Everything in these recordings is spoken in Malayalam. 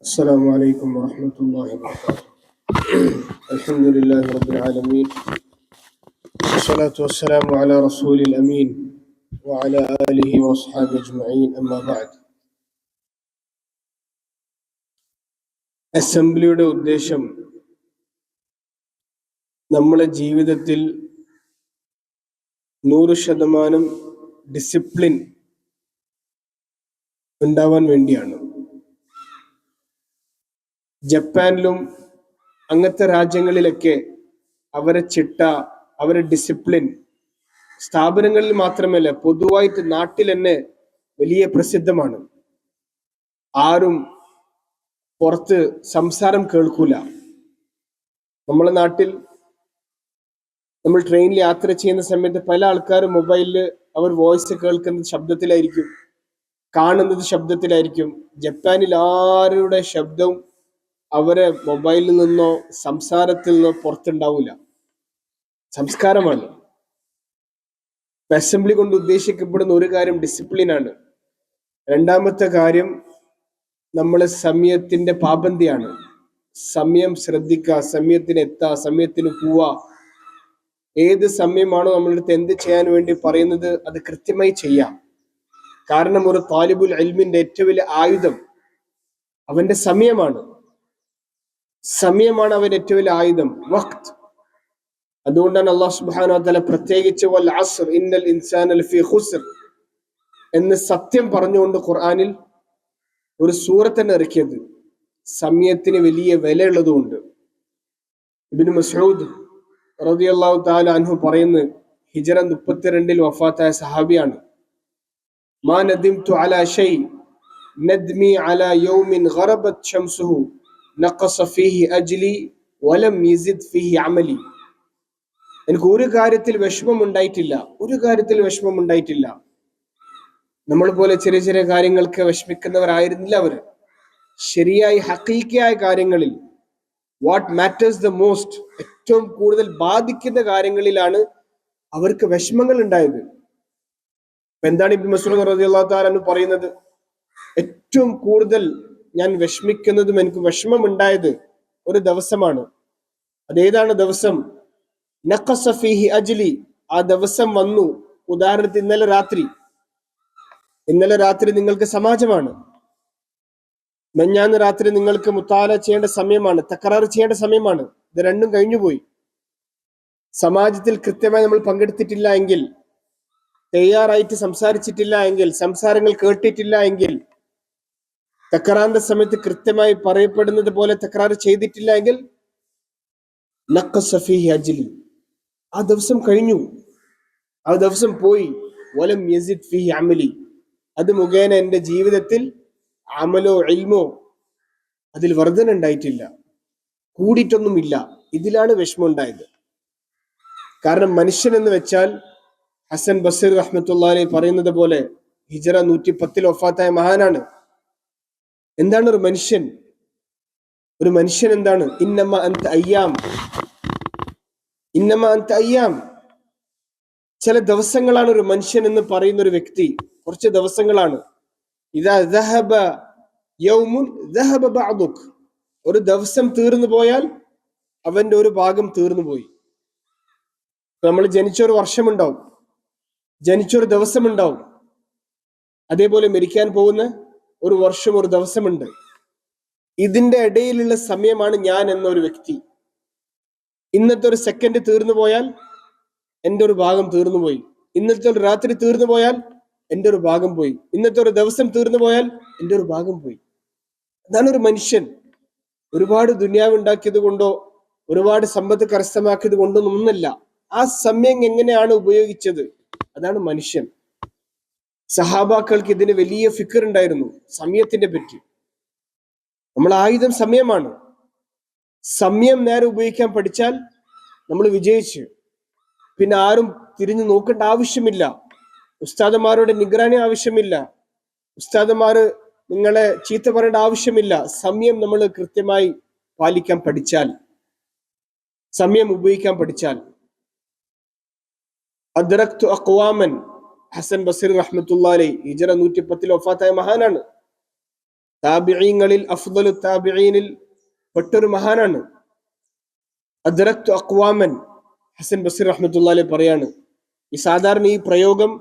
السلام عليكم ورحمة الله وبركاته الحمد لله رب العالمين والصلاة والسلام على رسول الأمين وعلى آله وأصحابه أجمعين أما بعد അസംബ്ലിയുടെ ഉദ്ദേശം നമ്മളെ ജീവിതത്തിൽ നൂറ് ശതമാനം ഡിസിപ്ലിൻ ഉണ്ടാവാൻ വേണ്ടിയാണ് ജപ്പാനിലും അങ്ങനത്തെ രാജ്യങ്ങളിലൊക്കെ അവരെ ചിട്ട അവരെ ഡിസിപ്ലിൻ സ്ഥാപനങ്ങളിൽ മാത്രമല്ല പൊതുവായിട്ട് നാട്ടിൽ തന്നെ വലിയ പ്രസിദ്ധമാണ്. ആരും പുറത്ത് സംസാരം കേൾക്കൂല. നമ്മളെ നാട്ടിൽ നമ്മൾ ട്രെയിനിൽ യാത്ര ചെയ്യുന്ന സമയത്ത് പല ആൾക്കാരും മൊബൈലിൽ അവർ വോയിസ് കേൾക്കുന്നത് ശബ്ദത്തിലായിരിക്കും കാണുന്നത് ശബ്ദത്തിലായിരിക്കും. ജപ്പാനിൽ ആരുടെ ശബ്ദവും അവരെ മൊബൈലിൽ നിന്നോ സംസാരത്തിൽ നിന്നോ പുറത്തുണ്ടാവില്ല സംസ്കാരമാണ്. അസംബ്ലി കൊണ്ട് ഉദ്ദേശിക്കപ്പെടുന്ന ഒരു കാര്യം ഡിസിപ്ലിൻ ആണ്. രണ്ടാമത്തെ കാര്യം നമ്മൾ സമയത്തിന്റെ പാബന്തിയാണ് സമയം ശ്രദ്ധിക്കുക സമയത്തിന് എത്തുക സമയത്തിന് പോവുക ഏത് സമയമാണോ നമ്മളടുത്ത് എന്ത് ചെയ്യാൻ വേണ്ടി പറയുന്നത് അത് കൃത്യമായി ചെയ്യാം. കാരണം ഒരു താലിബുൽ അൽമിന്റെ ഏറ്റവും വലിയ ആയുധം അവന്റെ സമയമാണ്. സമയമാണ് അവൻ ഏറ്റവും വലിയ ആയുധം വഖ്ത്. അതുകൊണ്ടാണ് അള്ളാഹു സുബ്ഹാനഹു വതആല പ്രത്യേകിച്ച് വൽ അസ്ർ ഇന്നൽ ഇൻസാന ലഫീ ഖുസ്ർ എന്ന് സത്യം പറഞ്ഞുകൊണ്ട് ഖുർആനിൽ ഒരു സൂറത്തന്നെ ഇറക്കിയത്. സമയത്തിന് വലിയ വിലയുള്ളതുകൊണ്ട് ഇബിന് മസൂദ് റളിയല്ലാഹു തആല അൻഹു പറയുന്നു ഹിജറ മുപ്പത്തിരണ്ടിൽ വഫാത്തായ സഹാബിയാണ്. മാ നദിംതു അലാ ഷൈ നദ്മി അലാ യൗമിൻ ഷംസുഹു നഖസ ഫീഹി അജ്ലി വലം യസിദ് ഫീഹി അമലി. എനിക്ക് ഒരു കാര്യത്തിൽ വിഷമം ഉണ്ടായിട്ടില്ല ഒരു കാര്യത്തിൽ വിഷമം ഉണ്ടായിട്ടില്ല നമ്മൾ പോലെ ചെറിയ ചെറിയ കാര്യങ്ങൾക്ക് വിഷമിക്കുന്നവരായിരുന്നില്ല അവർ ശരിയായി ഹക്കീക്കയായ കാര്യങ്ങളിൽ വാട്ട് മാറ്റേഴ്സ് ദ മോസ്റ്റ് ഏറ്റവും കൂടുതൽ ബാധിക്കുന്ന കാര്യങ്ങളിലാണ് അവർക്ക് വിഷമങ്ങൾ ഉണ്ടായത്. എന്താണ് ഇബ് മസൂദ് അള്ളാഹു തആല പറയുന്നത്? ഏറ്റവും കൂടുതൽ ഞാൻ വിഷമിക്കുന്നതും എനിക്ക് വിഷമമുണ്ടായത് ഒരു ദിവസമാണ്. അതേതാണ് ദിവസം? നഖസഫിഹി അജ്ലി. ആ ദിവസം വന്നു. ഉദാഹരണത്തിന് ഇന്നലെ രാത്രി. ഇന്നലെ രാത്രി നിങ്ങൾക്ക് സമാജമാണ്. മെഞ്ഞാന്ന് രാത്രി നിങ്ങൾക്ക് മുത്താല ചെയ്യേണ്ട സമയമാണ്. തക്കറാറ് ചെയ്യേണ്ട സമയമാണ്. ഇത് രണ്ടും കഴിഞ്ഞുപോയി. സമാജത്തിൽ കൃത്യമായി നമ്മൾ പങ്കെടുത്തിട്ടില്ല എങ്കിൽ തയ്യാറായിട്ട് സംസാരിച്ചിട്ടില്ല എങ്കിൽ സംസാരങ്ങൾ കേട്ടിട്ടില്ല എങ്കിൽ തക്കറാറിന്റെ സമയത്ത് കൃത്യമായി പറയപ്പെടുന്നത് പോലെ തക്കറാറ് ചെയ്തിട്ടില്ല എങ്കിൽ അജ്ലി. ആ ദിവസം കഴിഞ്ഞു. ആ ദിവസം പോയി. വലം യസിദ് അമലി. അത് മുഖേന എന്റെ ജീവിതത്തിൽ അമലോ എൽമോ അതിൽ വർധന ഉണ്ടായിട്ടില്ല. കൂടിയിട്ടൊന്നുമില്ല. ഇതിലാണ് വിഷമം ഉണ്ടായത്. കാരണം മനുഷ്യൻ എന്ന് വെച്ചാൽ ഹസൻ ബസീർ റഹ്മത്തുള്ള പറയുന്നത് പോലെ ഹിജറ നൂറ്റി പത്തിൽ ഒഫാത്തായ മഹാനാണ്. എന്താണ് ഒരു മനുഷ്യൻ? ഒരു മനുഷ്യൻ എന്താണ്? ഇന്നമ്മ അന്ത് അയ്യാം. ഇന്നമ്മ അന്ത് അയ്യാം. ചില ദിവസങ്ങളാണ് ഒരു മനുഷ്യൻ എന്ന് പറയുന്ന ഒരു വ്യക്തി. കുറച്ച് ദിവസങ്ങളാണ്. യൗമുൻ ഒരു ദിവസം തീർന്നു പോയാൽ അവന്റെ ഒരു ഭാഗം തീർന്നു പോയി. നമ്മൾ ജനിച്ചൊരു വർഷമുണ്ടാവും. ജനിച്ചൊരു ദിവസമുണ്ടാവും. അതേപോലെ മരിക്കാൻ പോകുന്ന ഒരു വർഷം ഒരു ദിവസമുണ്ട്. ഇതിന്റെ ഇടയിലുള്ള സമയമാണ് ഞാൻ എന്നൊരു വ്യക്തി. ഇന്നത്തെ ഒരു സെക്കൻഡ് തീർന്നു പോയാൽ എന്റെ ഒരു ഭാഗം തീർന്നു പോയി. ഇന്നത്തെ ഒരു രാത്രി തീർന്നു പോയാൽ എന്റെ ഒരു ഭാഗം പോയി. ഇന്നത്തെ ഒരു ദിവസം തീർന്നു പോയാൽ എന്റെ ഒരു ഭാഗം പോയി. അതാണ് ഒരു മനുഷ്യൻ. ഒരുപാട് ദുന്യാവ് ഉണ്ടാക്കിയത് കൊണ്ടോ ഒരുപാട് സമ്പത്ത് കരസ്ഥമാക്കിയത് കൊണ്ടോ ഒന്നല്ല ആ സമയം എങ്ങനെയാണ് ഉപയോഗിച്ചത്? അതാണ് മനുഷ്യൻ. സഹാബാക്കൾക്ക് ഇതിന് വലിയ ഫിക്കർ ഉണ്ടായിരുന്നു സമയത്തിന്റെ പറ്റി. നമ്മൾ ആയുധം സമയമാണ്. സമയം നേരെ ഉപയോഗിക്കാൻ പഠിച്ചാൽ നമ്മൾ വിജയിച്ചു. പിന്നെ ആരും തിരിഞ്ഞു നോക്കേണ്ട ആവശ്യമില്ല. ഉസ്താദന്മാരുടെ നിഗ്രാണി ആവശ്യമില്ല. ഉസ്താദന്മാര് നിങ്ങളെ ചീത്ത പറയേണ്ട ആവശ്യമില്ല. സമയം നമ്മൾ കൃത്യമായി പാലിക്കാൻ പഠിച്ചാൽ സമയം ഉപയോഗിക്കാൻ പഠിച്ചാൽ. അദ്രക്തു അക്വാമൻ ഹസൻ ബസീർ റഹ്മത്തുള്ള ഹിജറ നൂറ്റി പത്തിൽ ഒഫാത്തായ മഹാനാണ്. താബിഈങ്ങളിൽ അഫ്ദലു താബിഈനിൽ പെട്ടൊരു മഹാനാണ്. അദ്രത്ത് അക്വാമൻ ഹസൻ ബസീർ റഹ്മത്തുള്ളാഹി പറയാണ് ഈ സാധാരണ ഈ പ്രയോഗം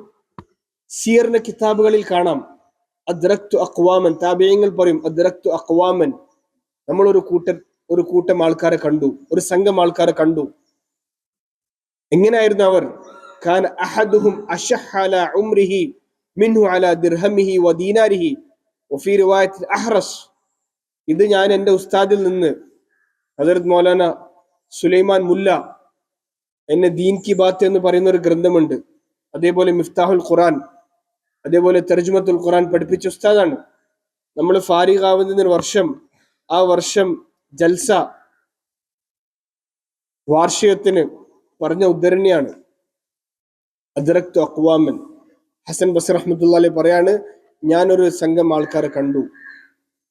സിയറിന്റെ കിതാബുകളിൽ കാണാം. അദ്രത്ത് അക്വാമൻ താബിയങ്ങൾ പറയും അദ്രത്ത് അക്വാമൻ നമ്മൾ ഒരു കൂട്ടം ഒരു കൂട്ടം ആൾക്കാരെ കണ്ടു ഒരു സംഘം ആൾക്കാരെ കണ്ടു. എങ്ങനെയായിരുന്നു അവർ? കാന أحدهم أشح على عمره منه على درهمه وديناره. وفي رواية അഹ്റസ് ഇത് ഞാൻ എന്റെ ഉസ്താദിൽ നിന്ന് ഹജറത് മൗലാന സുലൈമാൻ മുല്ല എന്നെ ദീൻ കി ബാത്ത് എന്ന് പറയുന്ന ഒരു ഗ്രന്ഥമുണ്ട്. അതേപോലെ മിഫ്താഹുൽ ഖുറാൻ അതേപോലെ തെർജുമത്തുൽ ഖുറാൻ പഠിപ്പിച്ച ഉസ്താദാണ്. നമ്മൾ ഫാരിഖാവുന്നതിന് വർഷം ആ വർഷം ജൽസ വാർഷികത്തിന് പറഞ്ഞ ഉദ്ധരണിയാണ്. അദ്റക്തു അക്വാമൻ ഹസൻ ബസർ റഹ്മത്തുള്ളി പറയാണ് ഞാനൊരു സംഘം ആൾക്കാരെ കണ്ടു.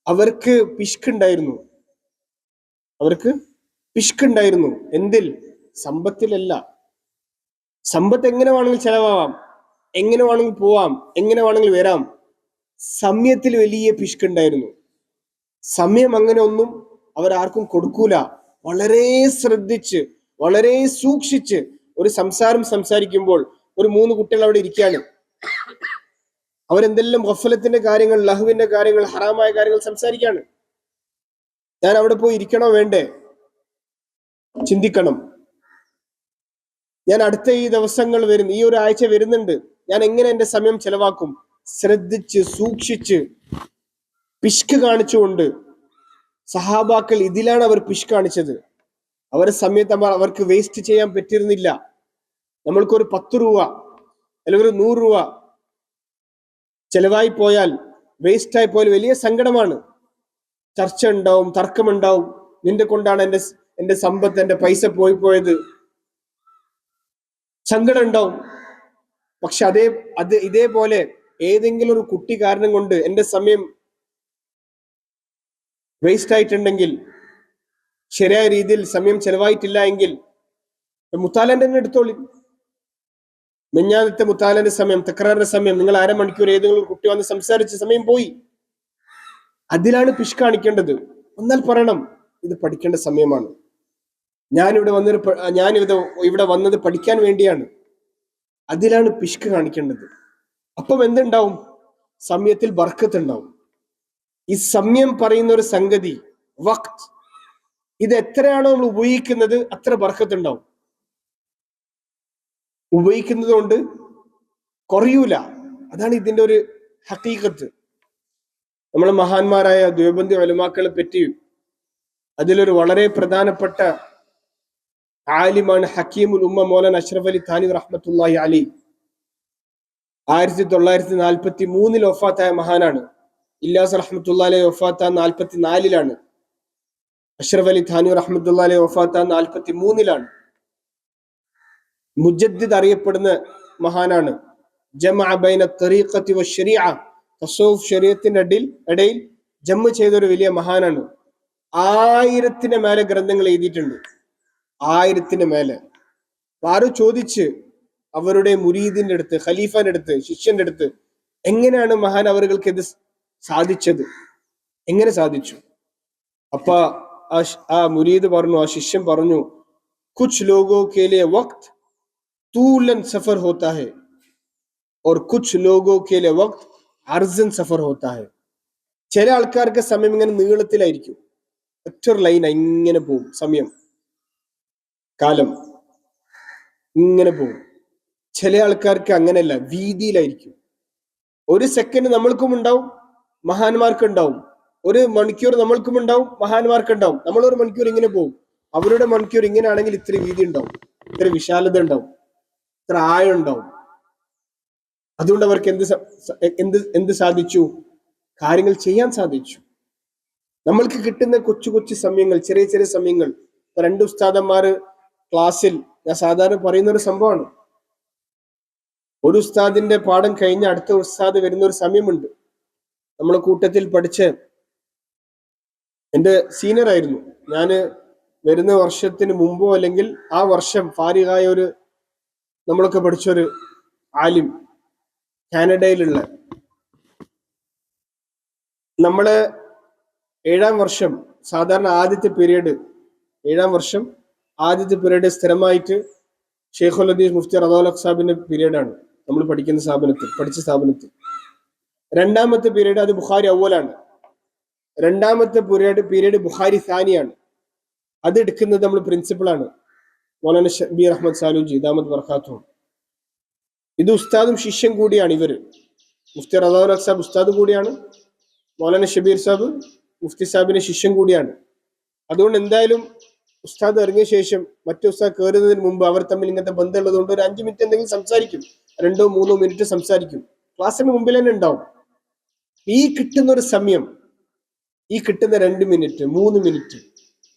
അവർക്ക് പിഷ്കുണ്ടായിരുന്നു അവർക്ക് പിഷ്കുണ്ടായിരുന്നു എന്തിൽ? സമ്പത്തിലല്ല. സമ്പത്ത് എങ്ങനെ വേണമെങ്കിൽ ചെലവാവാം. എങ്ങനെ വേണമെങ്കിൽ പോവാം. എങ്ങനെ വേണമെങ്കിൽ വരാം. സമയത്തിൽ വലിയ പിഷ്കുണ്ടായിരുന്നു സമയം അങ്ങനെ ഒന്നും അവരാർക്കും കൊടുക്കൂല. വളരെ ശ്രദ്ധിച്ച് വളരെ സൂക്ഷിച്ച് ഒരു സംസാരം സംസാരിക്കുമ്പോൾ ഒരു മൂന്ന് കുട്ടികൾ അവിടെ ഇരിക്കുകയാണ്. അവരെന്തെല്ലാം ഗഫലത്തിന്റെ കാര്യങ്ങൾ ലഹുവിന്റെ കാര്യങ്ങൾ ഹറാമായ കാര്യങ്ങൾ സംസാരിക്കാണ് ഞാൻ അവിടെ പോയി ഇരിക്കണോ വേണ്ടേ? ചിന്തിക്കണം. ഞാൻ അടുത്ത ഈ ദിവസങ്ങൾ വരും ഈ ഒരു ആഴ്ച വരുന്നുണ്ട്. ഞാൻ എങ്ങനെ എന്റെ സമയം ചെലവാക്കും? ശ്രദ്ധിച്ച് സൂക്ഷിച്ച് പിഷ്ക് കാണിച്ചുകൊണ്ട്. സഹാബാക്കൾ ഇതിലാണ് അവർ പിഷ് കാണിച്ചത്. അവരുടെ സമയത്ത് അവർ അവർക്ക് വേസ്റ്റ് ചെയ്യാൻ പറ്റിയിരുന്നില്ല. നമ്മൾക്കൊരു പത്ത് രൂപ അല്ലെങ്കിൽ ഒരു നൂറ് രൂപ ചെലവായി പോയാൽ വേസ്റ്റ് ആയി പോയാൽ വലിയ സങ്കടമാണ്. ചർച്ച ഉണ്ടാവും തർക്കമുണ്ടാവും. നിന്റെ കൊണ്ടാണ് എന്റെ എന്റെ സമ്പത്ത് എന്റെ പൈസ പോയി പോയത്. സങ്കടം ഉണ്ടാവും പക്ഷെ അതേ അത് ഇതേപോലെ ഏതെങ്കിലും ഒരു കുട്ടി കാരണം കൊണ്ട് എന്റെ സമയം വേസ്റ്റ് ആയിട്ടുണ്ടെങ്കിൽ ശരിയായ രീതിയിൽ സമയം ചെലവായിട്ടില്ല എങ്കിൽ മുത്താലന്റെ തന്നെ എടുത്തോളി മെഞ്ഞാനത്തെ മുത്താലന്റെ സമയം തക്രാറിന്റെ സമയം നിങ്ങൾ അരമണിക്കൂർ ഏതെങ്കിലും കുട്ടി വന്ന് സംസാരിച്ച സമയം പോയി. അതിലാണ് പിഷ് കാണിക്കേണ്ടത്. എന്നാൽ പറയണം ഇത് പഠിക്കേണ്ട സമയമാണ്. ഞാൻ ഇവിടെ വന്നൊരു ഞാൻ ഇവിടെ വന്നത് പഠിക്കാൻ വേണ്ടിയാണ്. അതിലാണ് പിഷ്ക് കാണിക്കേണ്ടത്. അപ്പം എന്തുണ്ടാവും? സമയത്തിൽ ബർക്കത്ത് ഉണ്ടാവും ഈ സമയം പറയുന്ന ഒരു സംഗതി വക്ത് ഇത് എത്രയാണോ നമ്മൾ ഉപയോഗിക്കുന്നത് അത്ര ബർക്കത്ത് ഉണ്ടാവും ഉപയോഗിക്കുന്നത് കൊണ്ട് കുറയൂല. അതാണ് ഇതിന്റെ ഒരു ഹക്കീകത്ത് നമ്മളെ മഹാന്മാരായ ദ്വീപന്തി വലുമാക്കളെ പറ്റി അതിലൊരു വളരെ പ്രധാനപ്പെട്ട ആലിമാണ് ഹക്കീമുൽ ഉമ്മ മോലൻ അഷ്റഫ് അലി ഖാനി റഹ്മത്തുല്ലാഹി അലി. ആയിരത്തി തൊള്ളായിരത്തി നാൽപ്പത്തി മൂന്നിൽ ഒഫാത്തായ മഹാനാണ്. ഇല്ലാസ് റഹ്മത്തുല്ലാലെ ഒഫാത്ത നാൽപ്പത്തി നാലിലാണ് അഷ്റഫ് അലി ഖാനി റഹ്മത്തുല്ലാലെ ഒഫാത്ത നാൽപ്പത്തി മൂന്നിലാണ് മുജദ്ദിദ് അറിയപ്പെടുന്ന മഹാനാണ്. ജമഅബൈന തരീഖത്തി വ തസൂഫ് ശരീഅത്തിന്റെ അടിയിൽ ഇടയിൽ ചെയ്ത ചെയ്തൊരു വലിയ മഹാനാണ്. ആയിരത്തിന് മേലെ ഗ്രന്ഥങ്ങൾ എഴുതിയിട്ടുണ്ട്. ആയിരത്തിന് മേലെ. ആരും ചോദിച്ച് അവരുടെ മുരീദിന്റെ അടുത്ത് ഖലീഫാന്റെ അടുത്ത് ശിഷ്യന്റെ അടുത്ത് എങ്ങനെയാണ് മഹാൻ അവർക്ക് ഇത് സാധിച്ചത്? എങ്ങനെ സാധിച്ചു? അപ്പ ആ മുരീദ് പറഞ്ഞു ആ ശിഷ്യൻ പറഞ്ഞു കുച്ച് ലോകോ കേലിയ വക്ത് तूलन सफर होता है और कुछ लोगों के लिए वक्त अर्जन सफर होता है ചില ആൾക്കാർക്ക് സമയം ഇങ്ങനെ നീളത്തിലായിരിക്കും ഒറ്റ ലൈൻ ഇങ്ങനെ പോകും സമയം കാലം ഇങ്ങനെ പോകും ചില ആൾക്കാർക്ക് അങ്ങനെയല്ല വീതിയിലായിരിക്കും ഒരു സെക്കൻഡ് നമ്മൾക്കും ഉണ്ടാവും മഹാന്മാർക്ക് ഉണ്ടാവും ഒരു മണിക്കൂർ നമ്മൾക്കും ഉണ്ടാവും മഹാന്മാർക്ക് ഉണ്ടാവും നമ്മൾ ഒരു മണിക്കൂർ ഇങ്ങനെ പോകും അവരുടെ മണിക്കൂർ ഇങ്ങനെ ആണെങ്കിൽ ഇത്ര വീതി ഉണ്ടാവും ഇത്ര വിശാലത ഉണ്ടാവും ഇത്ര ആഴുണ്ടാവും അതുകൊണ്ട് അവർക്ക് എന്ത് എന്ത് എന്ത് സാധിച്ചു? കാര്യങ്ങൾ ചെയ്യാൻ സാധിച്ചു. നമ്മൾക്ക് കിട്ടുന്ന കൊച്ചു കൊച്ചു സമയങ്ങൾ ചെറിയ ചെറിയ സമയങ്ങൾ. രണ്ട് ഉസ്താദന്മാര് ക്ലാസ്സിൽ ഞാൻ സാധാരണ പറയുന്ന ഒരു സംഭവമാണ്. ഒരു ഉസ്താദിന്റെ പാഠം കഴിഞ്ഞ് അടുത്ത ഉസ്താദ് വരുന്ന ഒരു സമയമുണ്ട്. നമ്മൾ കൂട്ടത്തിൽ പഠിച്ച് എന്റെ സീനിയർ ആയിരുന്നു. ഞാൻ വരുന്ന വർഷത്തിന് മുമ്പോ അല്ലെങ്കിൽ ആ വർഷം ഫാരിഹായ ഒരു നമ്മളൊക്കെ പഠിച്ചൊരു ആലിം കാനഡയിലുള്ള നമ്മൾ ഏഴാം വർഷം സാധാരണ ആദ്യത്തെ പീരീഡ് ഏഴാം വർഷം ആദ്യത്തെ പീരീഡ് സ്ഥിരമായിട്ട് ഷെയ്ഖുൽ ഹദീസ് മുഫ്തി റദോലഖ് സാബിന്റെ പീരീഡാണ് നമ്മൾ പഠിക്കുന്ന സ്ഥാപനത്തിൽ പഠിച്ച സ്ഥാപനത്തിൽ രണ്ടാമത്തെ പീരീഡ് അത് ബുഖാരി അവലാണ് രണ്ടാമത്തെ പീരീഡ് പീരീഡ് ബുഖാരി സാനിയാണ്. അത് എടുക്കുന്നത് നമ്മൾ പ്രിൻസിപ്പളാണ് മൗലാന ഷബീർ അഹമ്മദ് സാനു ദാമദ് വർക്കാത്തും ഇത് ഉസ്താദും ശിഷ്യം കൂടിയാണ് ഇവർ മുഫ്തി റദാൽ സാബ് ഉസ്താദ് കൂടിയാണ്. മൗലാന ഷബീർ സാബ് മുഫ്തി സാബിന്റെ ശിഷ്യം കൂടിയാണ്. അതുകൊണ്ട് എന്തായാലും ഉസ്താദ് ഇറങ്ങിയ ശേഷം മറ്റു ഉസ്താദ് കയറുന്നതിന് മുമ്പ് അവർ തമ്മിൽ ഇങ്ങനത്തെ ബന്ധമുള്ളത് കൊണ്ട് ഒരു അഞ്ചു മിനിറ്റ് എന്തെങ്കിലും സംസാരിക്കും. രണ്ടോ മൂന്നോ മിനിറ്റ് സംസാരിക്കും. ക്ലാസ്സിന് മുമ്പിൽ തന്നെ ഉണ്ടാവും. ഈ കിട്ടുന്ന ഒരു സമയം ഈ കിട്ടുന്ന രണ്ട് മിനിറ്റ് മൂന്ന് മിനിറ്റ്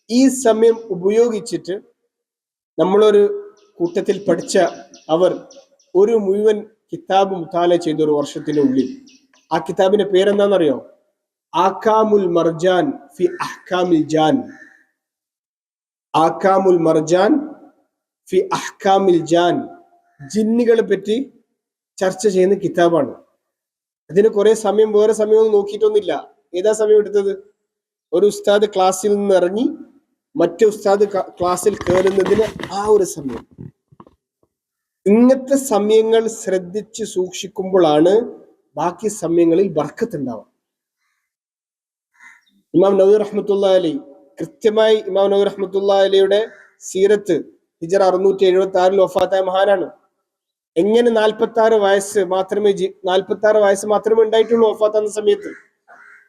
ഈ സമയം ഉപയോഗിച്ചിട്ട് നമ്മളൊരു കൂട്ടത്തിൽ പഠിച്ച അവർ ഒരു മുഴുവൻ കിതാബ് മുത്താല ചെയ്ത ഒരു ഉള്ളിൽ. ആ കിതാബിന്റെ പേരെന്താണെന്നറിയോ? ആക്കാമുൽ മർജാൻ ഫി അഹ്കാമിൽ ജാൻ. ആക്കാമുൽ മർജാൻ ഫി അഹ്കാമിൽ ജാൻ. ജിന്നുകളെ പറ്റി ചർച്ച ചെയ്യുന്ന കിതാബാണ്. അതിന് കുറെ സമയം വേറെ സമയമൊന്നും നോക്കിയിട്ടൊന്നുമില്ല. ഏതാ സമയം എടുത്തത്? ഒരു ഉസ്താദ് ക്ലാസ്സിൽ നിന്ന് ഇറങ്ങി മറ്റേ ഉസ്താദ് ക്ലാസ്സിൽ കയറുന്നതിന് ആ ഒരു സമയം. ഇങ്ങനത്തെ സമയങ്ങൾ ശ്രദ്ധിച്ച് സൂക്ഷിക്കുമ്പോഴാണ് ബാക്കി സമയങ്ങളിൽ ബർക്കത്ത് ഉണ്ടാവുക ഇമാം നബി റഹ്മത്തുള്ള അലി കൃത്യമായി ഇമാം നബി റഹ്മത്തുള്ള അലിയുടെ സീരത്ത് ഹിജർ അറുന്നൂറ്റി എഴുപത്തി ആറിൽ ഒഫാത്തായ മഹാനാണ്. എങ്ങനെ നാൽപ്പത്തി ആറ് വയസ്സ് മാത്രമേ ജീ നാൽപ്പത്തി ആറ് വയസ്സ് മാത്രമേ ഉണ്ടായിട്ടുള്ളൂ വഫാത്താന്ന സമയത്ത്.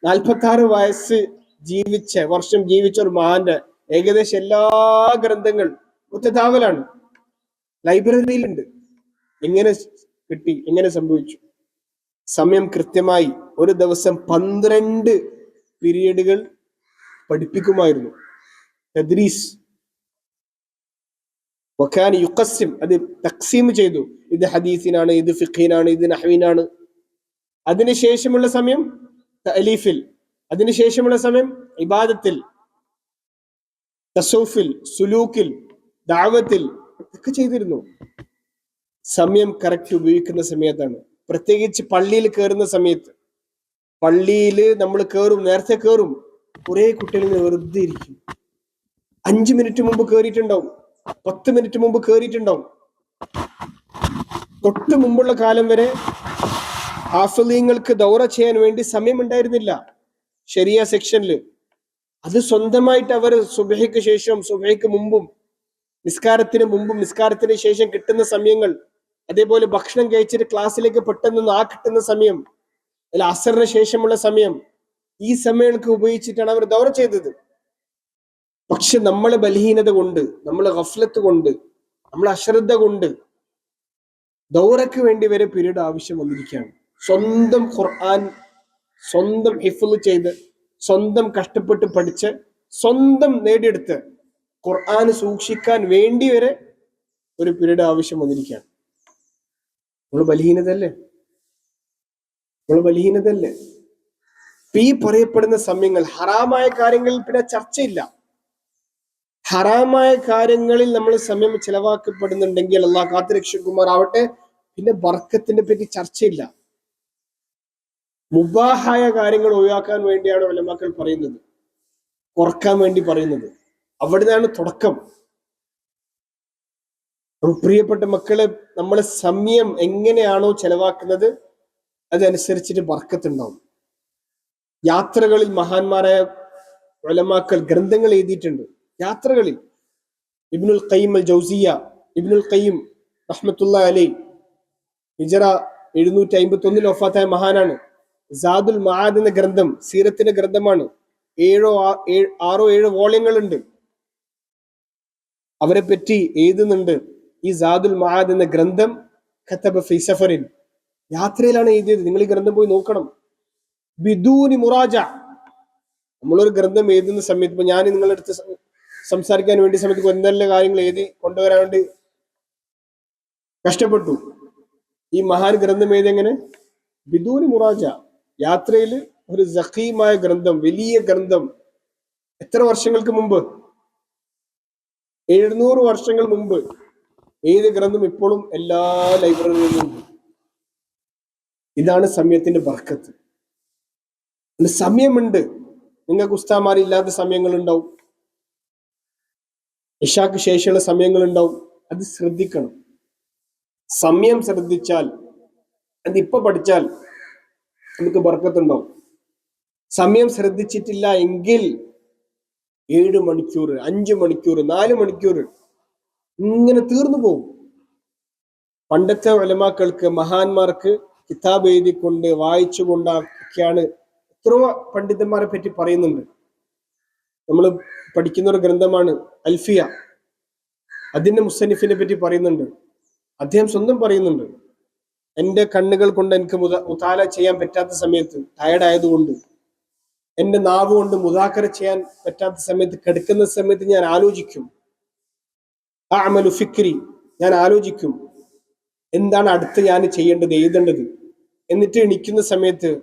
നാൽപ്പത്തി ആറ് വയസ്സ് ജീവിച്ച വർഷം ജീവിച്ച ഒരു മഹാന്റെ ഏകദേശം എല്ലാ ഗ്രന്ഥങ്ങൾ മുത്തതാവലാണ്. ലൈബ്രറിയിലുണ്ട്. എങ്ങനെ കിട്ടി? എങ്ങനെ സംഭവിച്ചു? സമയം കൃത്യമായി ഒരു ദിവസം പന്ത്രണ്ട് പീരീഡുകൾ പഠിപ്പിക്കുമായിരുന്നു. തദ്രീസ് വഖാൻ യുക്കസിം അത് തക്സീം ചെയ്തു. ഇത് ഹദീസിനാണ് ഇത് ഫിഖീനാണ് ഇത് നഹ്വീനാണ്. അതിനുശേഷമുള്ള സമയം തലീഫിൽ അതിനുശേഷമുള്ള സമയം ഇബാദത്തിൽ. തസൂഫിൽ സുലൂക്കിൽ ദാവത്തിൽ ഒക്കെ ചെയ്തിരുന്നു. സമയം കറക്റ്റ് ഉപയോഗിക്കുന്ന സമയത്താണ്. പ്രത്യേകിച്ച് പള്ളിയിൽ കയറുന്ന സമയത്ത്. പള്ളിയിൽ നമ്മൾ കയറും നേരത്തെ കയറും കുറെ കുട്ടികൾ വെറുതെ ഇരിക്കും. അഞ്ചു മിനിറ്റ് മുമ്പ് കയറിയിട്ടുണ്ടാവും പത്ത് മിനിറ്റ് മുമ്പ് കയറിയിട്ടുണ്ടാവും തൊട്ട് മുമ്പുള്ള കാലം വരെ ഹാഫലീങ്ങൾക്ക് ദൗറ ചെയ്യാൻ വേണ്ടി സമയം ഉണ്ടായിരുന്നില്ല. ശരിയ സെക്ഷനിൽ അത് സ്വന്തമായിട്ട് അവർ സുബഹയ്ക്ക് ശേഷം സുബഹയ്ക്ക് മുമ്പും നിസ്കാരത്തിന് മുമ്പും നിസ്കാരത്തിന് ശേഷം കിട്ടുന്ന സമയങ്ങൾ അതേപോലെ ഭക്ഷണം കഴിച്ചിട്ട് ക്ലാസ്സിലേക്ക് പെട്ടെന്ന് ആ കിട്ടുന്ന സമയം അല്ല അസറിന് ശേഷമുള്ള സമയം ഈ സമയങ്ങൾക്ക് ഉപയോഗിച്ചിട്ടാണ് അവർ ദൗറ ചെയ്തത്. പക്ഷെ നമ്മൾ ബലഹീനത കൊണ്ട് നമ്മൾ ഹഫ്ലത്ത് കൊണ്ട് നമ്മൾ അശ്രദ്ധ കൊണ്ട് ദൗറയ്ക്ക് വേണ്ടി വരെ പീരീഡ് ആവശ്യം വന്നിരിക്കുകയാണ്. സ്വന്തം ഖുർആൻ സ്വന്തം ഹിഫുൽ ചെയ്ത് സ്വന്തം കഷ്ടപ്പെട്ട് പഠിച്ച് സ്വന്തം നേടിയെടുത്ത് ഖുർആൻ സൂക്ഷിക്കാൻ വേണ്ടി വരെ ഒരു പീരീഡ് ആവശ്യം വന്നിരിക്കുകയാണ്. നമ്മൾ ബലഹീനതല്ലേ നമ്മൾ ബലഹീനതല്ലേ ഈ പറയപ്പെടുന്ന സമയങ്ങൾ ഹറാമായ കാര്യങ്ങളിൽ പിന്നെ ചർച്ചയില്ല. ഹറാമായ കാര്യങ്ങളിൽ നമ്മൾ സമയം ചെലവാക്കപ്പെടുന്നുണ്ടെങ്കിൽ അള്ളാഹ് ആവട്ടെ പിന്നെ ബർക്കത്തിനെ പറ്റി ചർച്ചയില്ല. മുബാഹായ കാര്യങ്ങൾ ഒഴിവാക്കാൻ വേണ്ടിയാണ് വലമാക്കൾ പറയുന്നത്. കുറയ്ക്കാൻ വേണ്ടി പറയുന്നത്. അവിടുന്നാണ് തുടക്കം. പ്രിയപ്പെട്ട മക്കളെ നമ്മൾ സമയം എങ്ങനെയാണോ ചെലവാക്കുന്നത് അതനുസരിച്ചിട്ട് വർക്കത്തുണ്ടാവും യാത്രകളിൽ മഹാന്മാരായ വലമാക്കൾ ഗ്രന്ഥങ്ങൾ എഴുതിയിട്ടുണ്ട്. യാത്രകളിൽ ഇബ്നുൽ ഖയ്യിം അൽ ജൗസിയ ഇബ്നുൽ ഖയ്യിം റഹ്മത്തുള്ള അലി ഹിജറ എഴുന്നൂറ്റി അമ്പത്തി ഒന്നിൽ ഒഫാത്തായ മഹാനാണ്. സാദുൽ മഹാദ് എന്ന ഗ്രന്ഥം സീറത്തിന്റെ ഗ്രന്ഥമാണ്. ഏഴോ ആറോ ഏഴോ വോള്യങ്ങളുണ്ട്. അവരെ പറ്റി എഴുതുന്നുണ്ട് ഈ സാദുൽ മഹാദ് എന്ന ഗ്രന്ഥം ഖത്തബ് ഫി യാത്രയിലാണ് എഴുതിയത്. നിങ്ങൾ ഈ ഗ്രന്ഥം പോയി നോക്കണം. ബിദൂനി മുറാജ. നമ്മളൊരു ഗ്രന്ഥം എഴുതുന്ന സമയത്ത് ഇപ്പൊ ഞാൻ നിങ്ങളുടെ അടുത്ത് സംസാരിക്കാൻ വേണ്ടി സമയത്ത് എന്തെല്ലാം കാര്യങ്ങൾ എഴുതി കൊണ്ടുവരാൻ വേണ്ടി കഷ്ടപ്പെട്ടു. ഈ മഹാൻ ഗ്രന്ഥം എഴുതിയെങ്ങനെ ബിദൂനി മുറാജ. യാത്രയിൽ ഒരു സഖീമായ ഗ്രന്ഥം വലിയ ഗ്രന്ഥം എത്ര വർഷങ്ങൾക്ക് മുമ്പ്? എഴുന്നൂറ് വർഷങ്ങൾ മുമ്പ് ഏത് ഗ്രന്ഥം ഇപ്പോഴും എല്ലാ ലൈബ്രറികളിലും ഇതാണ് സമയത്തിന്റെ ബർക്കത്ത്. സമയമുണ്ട്. നിങ്ങൾക്ക് ഉസ്താമാരില്ലാത്ത സമയങ്ങളുണ്ടാവും. ഇഷാക്ക് ശേഷമുള്ള സമയങ്ങളുണ്ടാവും. അത് ശ്രദ്ധിക്കണം. സമയം ശ്രദ്ധിച്ചാൽ അത് ഇപ്പൊ പഠിച്ചാൽ നമുക്ക് ബർക്കത്തുണ്ടാവും സമയം ശ്രദ്ധിച്ചിട്ടില്ല എങ്കിൽ ഏഴ് മണിക്കൂർ അഞ്ച് മണിക്കൂർ നാല് മണിക്കൂർ ഇങ്ങനെ തീർന്നു പോകും. പണ്ടത്തെ വലമാക്കൾക്ക് മഹാന്മാർക്ക് കിതാബ് എഴുതിക്കൊണ്ട് വായിച്ചുകൊണ്ടൊക്കെയാണ് എത്രയോ പണ്ഡിതന്മാരെ പറ്റി പറയുന്നുണ്ട്. നമ്മൾ പഠിക്കുന്ന ഒരു ഗ്രന്ഥമാണ് അൽഫിയ. അതിന്റെ മുസന്നിഫിനെ പറ്റി പറയുന്നുണ്ട്. അദ്ദേഹം സ്വന്തം പറയുന്നുണ്ട്. എന്റെ കണ്ണുകൾ കൊണ്ട് എനിക്ക് മുത മുതാല ചെയ്യാൻ പറ്റാത്ത സമയത്ത് ടയർഡ് ആയതുകൊണ്ട് എന്റെ നാവ് കൊണ്ട് മുതാക്കര ചെയ്യാൻ പറ്റാത്ത സമയത്ത് കിടക്കുന്ന സമയത്ത് ഞാൻ ആലോചിക്കും. ആ അമലു ഫിക്രി ഞാൻ ആലോചിക്കും എന്താണ് അടുത്ത് ഞാൻ ചെയ്യേണ്ടത് എഴുതേണ്ടത്? എന്നിട്ട് എണിക്കുന്ന സമയത്ത്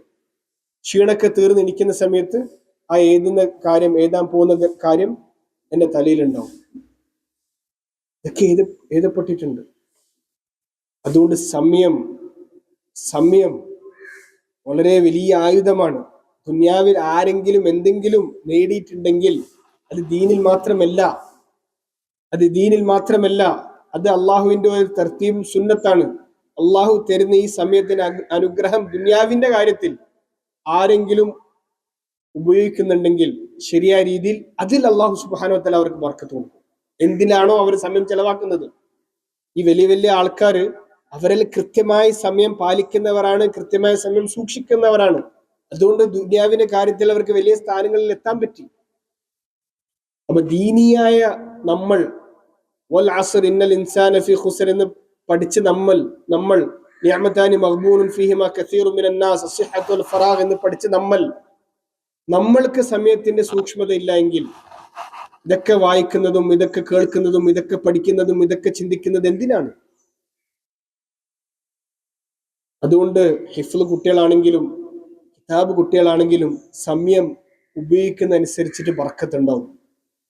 ക്ഷീണൊക്കെ തീർന്ന് എണിക്കുന്ന സമയത്ത് ആ എഴുതുന്ന കാര്യം എഴുതാൻ പോകുന്ന കാര്യം എന്റെ തലയിലുണ്ടാവും. ഇതൊക്കെ എഴുത എഴുതപ്പെട്ടിട്ടുണ്ട്. അതുകൊണ്ട് സമയം സമയം വളരെ വലിയ ആയുധമാണ്. ദുന്യാവിൽ ആരെങ്കിലും എന്തെങ്കിലും നേടിയിട്ടുണ്ടെങ്കിൽ അത് ദീനിൽ മാത്രമല്ല. അത് ദീനിൽ മാത്രമല്ല. അത് അള്ളാഹുവിന്റെ ഒരു തർത്തീബും സുന്നത്താണ്. അള്ളാഹു തരുന്ന ഈ സമയത്തിന് അനുഗ്രഹം ദുന്യാവിന്റെ കാര്യത്തിൽ ആരെങ്കിലും ഉപയോഗിക്കുന്നുണ്ടെങ്കിൽ ശരിയായ രീതിയിൽ അതിൽ അള്ളാഹു സുബാനോത്തല അവർക്ക് കൊടുക്കും. എന്തിനാണോ അവർ സമയം ചെലവാക്കുന്നത്? ഈ വലിയ വലിയ ആൾക്കാര് അവരിൽ കൃത്യമായി സമയം പാലിക്കുന്നവരാണ് കൃത്യമായ സമയം സൂക്ഷിക്കുന്നവരാണ്. അതുകൊണ്ട് ദുന്യാവിന്റെ കാര്യത്തിൽ അവർക്ക് വലിയ സ്ഥാനങ്ങളിൽ എത്താൻ പറ്റി. അപ്പൊ ദീനിയായ നമ്മൾ വൽ ഇന്നൽ ഇൻസാന ഫി ഖുസ്ർ എന്ന് പഠിച്ച് നമ്മൾ നമ്മൾ നാസ് അസ്സിഹ്ഹത്തു വൽ എന്ന് പഠിച്ച് നമ്മൾ നമ്മൾക്ക് സമയത്തിന്റെ സൂക്ഷ്മത ഇല്ല എങ്കിൽ ഇതൊക്കെ വായിക്കുന്നതും ഇതൊക്കെ കേൾക്കുന്നതും ഇതൊക്കെ പഠിക്കുന്നതും ഇതൊക്കെ ചിന്തിക്കുന്നത് എന്തിനാണ്? അതുകൊണ്ട് ഹിഫ്ല് കുട്ടികളാണെങ്കിലും കിതാബ് കുട്ടികളാണെങ്കിലും സമയം ഉപയോഗിക്കുന്ന അനുസരിച്ചിട്ട് ബർക്കത്തുണ്ടാവും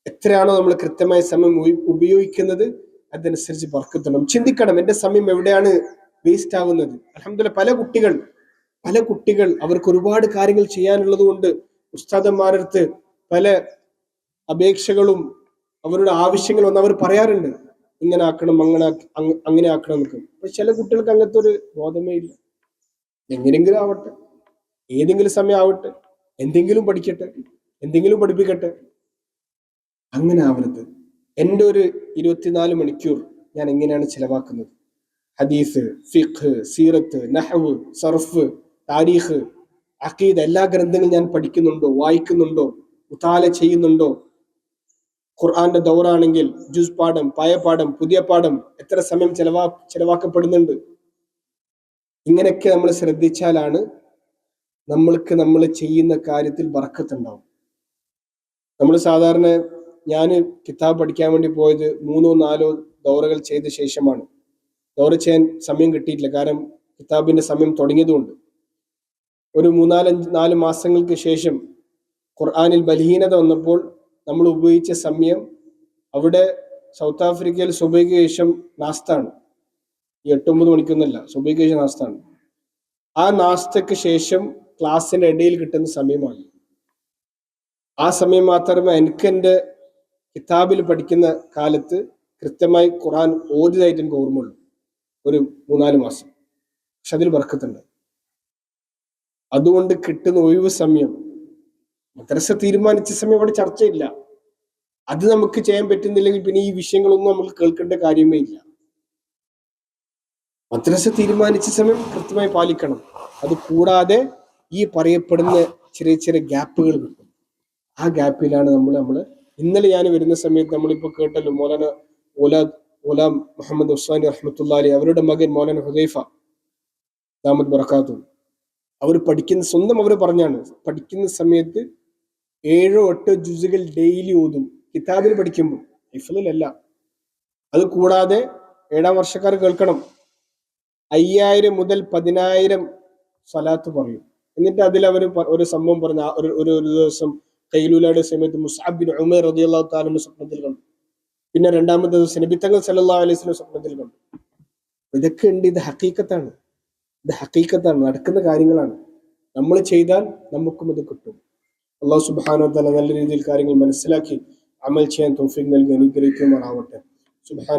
എത്രയാണോ നമ്മൾ കൃത്യമായ സമയം ഉപയോഗിക്കുന്നത് അതനുസരിച്ച് ബർക്കത്തുണ്ടാവും ചിന്തിക്കണം എന്റെ സമയം എവിടെയാണ് വേസ്റ്റ് ആവുന്നത്? അലഹമില്ല പല കുട്ടികൾ പല കുട്ടികൾ അവർക്ക് ഒരുപാട് കാര്യങ്ങൾ ചെയ്യാനുള്ളത് കൊണ്ട് ഉസ്താദന്മാരടുത്ത് പല അപേക്ഷകളും അവരുടെ ആവശ്യങ്ങളും ഒന്ന് അവർ പറയാറുണ്ട്. ഇങ്ങനെ ആക്കണം അങ്ങനെ അങ്ങനെ ആക്കണം എന്നൊക്കെ പക്ഷെ ചില കുട്ടികൾക്ക് അങ്ങനത്തെ ഒരു ബോധമേ ഇല്ല. എങ്ങനെങ്കിലും ആവട്ടെ. ഏതെങ്കിലും സമയം ആവട്ടെ. എന്തെങ്കിലും പഠിക്കട്ടെ. എന്തെങ്കിലും പഠിപ്പിക്കട്ടെ. അങ്ങനെ ആവരുത്. എന്റെ ഒരു ഇരുപത്തിനാല് മണിക്കൂർ ഞാൻ എങ്ങനെയാണ് ചിലവാക്കുന്നത്? ഹദീസ് ഫിഖ് സീറത്ത് നഹവ് സർഫ് താരീഖ് അക്കീദ് എല്ലാ ഗ്രന്ഥങ്ങളും ഞാൻ പഠിക്കുന്നുണ്ടോ? വായിക്കുന്നുണ്ടോ? ഉത്താല ചെയ്യുന്നുണ്ടോ? ഖുർആന്റെ ദൗറാണെങ്കിൽ ജുസ് പാഠം പായ പാഠം പുതിയ പാഠം എത്ര സമയം ചെലവാ ചെലവാക്കപ്പെടുന്നുണ്ട്? ഇങ്ങനെയൊക്കെ നമ്മൾ ശ്രദ്ധിച്ചാലാണ് നമ്മൾക്ക് നമ്മൾ ചെയ്യുന്ന കാര്യത്തിൽ വറക്കത്തുണ്ടാവും നമ്മൾ സാധാരണ ഞാൻ കിതാബ് പഠിക്കാൻ വേണ്ടി പോയത് മൂന്നോ നാലോ ദൗറകൾ ചെയ്ത ശേഷമാണ്. ദൗറ ചെയ്യാൻ സമയം കിട്ടിയിട്ടില്ല. കാരണം കിതാബിന്റെ സമയം തുടങ്ങിയതുകൊണ്ട്. ഒരു മൂന്നാലഞ്ച് നാല് മാസങ്ങൾക്ക് ശേഷം ഖുർആാനിൽ ബലഹീനത വന്നപ്പോൾ നമ്മൾ ഉപയോഗിച്ച സമയം അവിടെ സൗത്ത് ആഫ്രിക്കയിൽ സുബൈക്ക് ശേഷം നാസ്താണ്. ഈ എട്ടൊമ്പത് മണിക്കൊന്നല്ല സുബൈക്ക് ശേഷം നാസ്താണ്. ആ നാസ്തക്ക് ശേഷം ക്ലാസ്സിന്റെ ഇടയിൽ കിട്ടുന്ന സമയമാണ്. ആ സമയം മാത്രമേ എനിക്ക് എന്റെ കിതാബിൽ പഠിക്കുന്ന കാലത്ത് കൃത്യമായി ഖുറാൻ ഓതിയതായിട്ട് എനിക്ക് ഓർമ്മയുള്ളൂ. ഒരു മൂന്നാൽ മാസം. പക്ഷെ അതിൽ വർക്കത്തുണ്ട് അതുകൊണ്ട് കിട്ടുന്ന ഒഴിവ് സമയം മദ്രസ തീരുമാനിച്ച സമയം അവിടെ ചർച്ചയില്ല. അത് നമുക്ക് ചെയ്യാൻ പറ്റുന്നില്ലെങ്കിൽ പിന്നെ ഈ വിഷയങ്ങളൊന്നും നമുക്ക് കേൾക്കേണ്ട കാര്യമേ ഇല്ല. മദ്രസ തീരുമാനിച്ച സമയം കൃത്യമായി പാലിക്കണം. അത് കൂടാതെ ഈ പറയപ്പെടുന്ന ചെറിയ ചെറിയ ഗ്യാപ്പുകൾ കിട്ടും. ആ ഗ്യാപ്പിലാണ് നമ്മൾ നമ്മൾ ഇന്നലെ ഞാൻ വരുന്ന സമയത്ത് നമ്മളിപ്പോ കേട്ടല്ലോ മൗലാന ഓല ഓല മുഹമ്മദ് ഉസ്മാനി റഹ്മത്തുള്ള അലി അവരുടെ മകൻ മൗലാന ഹുദൈഫ ദാമദ് ബറക്കാത്തു. അവർ പഠിക്കുന്ന സ്വന്തം അവർ പറഞ്ഞാണ്. പഠിക്കുന്ന സമയത്ത് ഏഴോ എട്ടോ ജുസുകൾ ഡെയിലി ഓതും. കിതാബിൽ പഠിക്കുമ്പോൾ. ഹിഫിലല്ല അത് കൂടാതെ ഏഴാം വർഷക്കാർ കേൾക്കണം. അയ്യായിരം മുതൽ പതിനായിരം സ്വലാത്ത് പറയും. എന്നിട്ട് അതിൽ അവർ ഒരു സംഭവം പറഞ്ഞ ഒരു ഒരു ദിവസം കൈലൂലയുടെ സമയത്ത് മുസാബിൻ ഉമർ റളിയല്ലാഹു താലിന്റെ സ്വപ്നത്തിൽ കണ്ടു. പിന്നെ രണ്ടാമത്തെ ദിവസം നബിത്തങ്ങൾ അലൈഹി വസല്ലം സ്വപ്നത്തിൽ കണ്ടു. ഇതൊക്കെ ഉണ്ട്. ഇത് ഹക്കീക്കത്താണ്. ഇത് ഹക്കീക്കത്താണ്. നടക്കുന്ന കാര്യങ്ങളാണ്. നമ്മൾ ചെയ്താൽ നമുക്കും അത് കിട്ടും. അള്ളാഹു സുബാനോ തല നല്ല രീതിയിൽ കാര്യങ്ങൾ മനസ്സിലാക്കി. അമൽ ചെയ്യാൻ തോഫിക് നൽകി അനുഗ്രഹിക്കുമാറാവട്ടെ. സുബാന